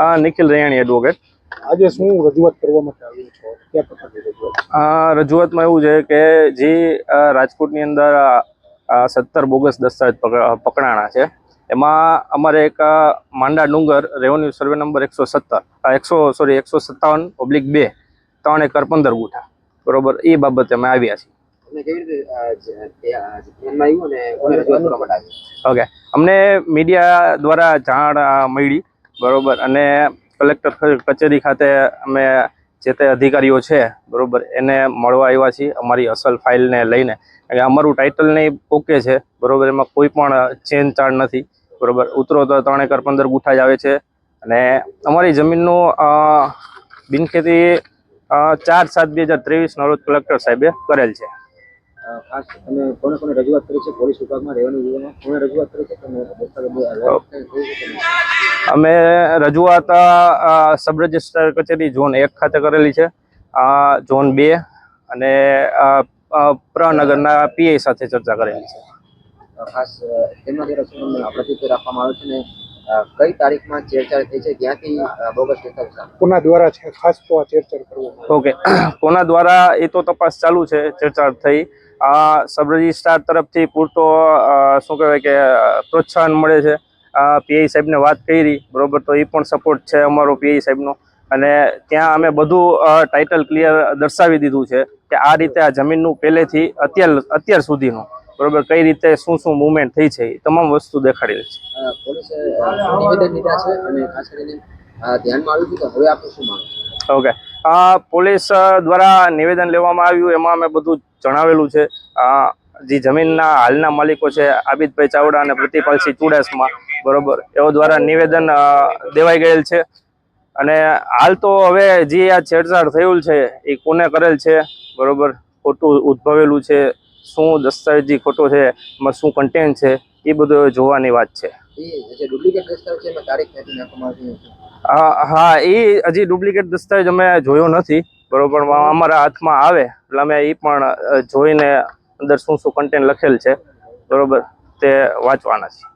આ નિખિલ રૈયાણી એડવોકેટ આજે શું રજૂઆત કરવા માટે આવ્યો છો? કયા પ્રકારની રજૂઆત? આ રજૂઆતમાં એવું છે કે જે રાજકોટની અંદર સત્તર બોગસ દસ્તાવેજ પક- પકડાણા છે. એમાં અમારે એક માંડા ડુંગર રેવન્યુ સર્વે નંબર એકસો સત્તર એકસો સોરી એકસો સત્તાવન ઓબ્લિક બે ત્રણ એકર પંદર ગુઠા. બરોબર? એ બાબતે અમે આવ્યા છીએ. ઓકે. અમને મીડિયા દ્વારા જાણ મળી. બરોબર. અને કલેક્ટર કચેરી ખાતે અમે જે તે અધિકારીઓ છે, બરોબર, એને મળવા આવ્યા છીએ અમારી અસલ ફાઇલને લઈને. કારણ કે અમારું ટાઇટલ ને ઓકે છે, બરોબર, એમાં કોઈ પણ ચેન ચાર્જ નથી, બરોબર. ઉતરો તો ત્રણ એકર પંદર ગુઠા જ આવે છે. અને અમારી જમીનનું બિનખેતી ચાર સાત બે હજાર ત્રેવીસના રોજ કલેક્ટર સાહેબે કરેલ છે. ખાસ તમે કોને કોને રજૂઆત કરી છે? પોલીસ વિભાગમાં રેવન્યુ વિભાગમાં કોને રજૂઆત કરી છે? તમે? અમે રજૂઆત સબ રજિસ્ટર કચેરી ઝોન એક ખાતે કરેલી છે. ઝોન બે અને પ્રનગરના પીઆઈ સાથે ચર્ચા કરેલી છે. ખાસ દ્વારા શું અમને પ્રતિક્રિયા રાખવામાં આવે છે ને કઈ તારીખમાં છેડછાડ થઈ છે? ક્યાંથી બોગસ દસ્તાવેજ કોના દ્વારા છે? ખાસ તો આ ચેરચેર કરવું. ઓકે. કોના દ્વારા એ તો તપાસ ચાલુ છે ચર્ચા થઈ. સબ રજિસ્ટ્રાર તરફથી પૂરતો શું કહેવાય કે પ્રોત્સાહન મળે છે. પીઆઈ સાહેબને વાત કરી બરોબર તો એ પણ સપોર્ટ છે અમારો પીઆઈ સાહેબનો. અને ત્યાં અમે બધું ટાઇટલ ક્લિયર દર્શાવી દીધું છે કે આ રીતે આ જમીનનું પહેલેથી અત્યાર અત્યાર સુધીનું બરોબર કઈ રીતે શું શું મુવમેન્ટ થઈ છે એ તમામ વસ્તુ દેખાડેલી છે. ઓકે. પોલીસ દ્વારા નિવેદન લેવામાં આવ્યું, એમાં અમે બધું જણાવેલું છે. જે જમીનના હાલના માલિકો છે, આબિદભાઈ ચાવડા અને પ્રતિપાલસિંહ ચુડાસમા, બરોબર, એઓ દ્વારા નિવેદન દેવાઈ ગયેલ છે. અને હાલ તો હવે જે આ છેડછાડ થયેલ છે, એ કોને કરેલ છે, બરોબર, ખોટું ઉદ્ભવેલું છે, શું દસ્તાવેજી ખોટો છે, એમાં શું કન્ટેન્ટ છે, એ બધું જોવાની વાત છે. હા એ હજી ડુપ્લિકેટ દસ્તાવેજ અમે જોયો નથી, બરોબર અમારા હાથમાં આવે, એટલે અમે એ પણ જોઈને અંદર શું શું કન્ટેન્ટ લખેલ છે, બરોબર, તે વાંચવાના છે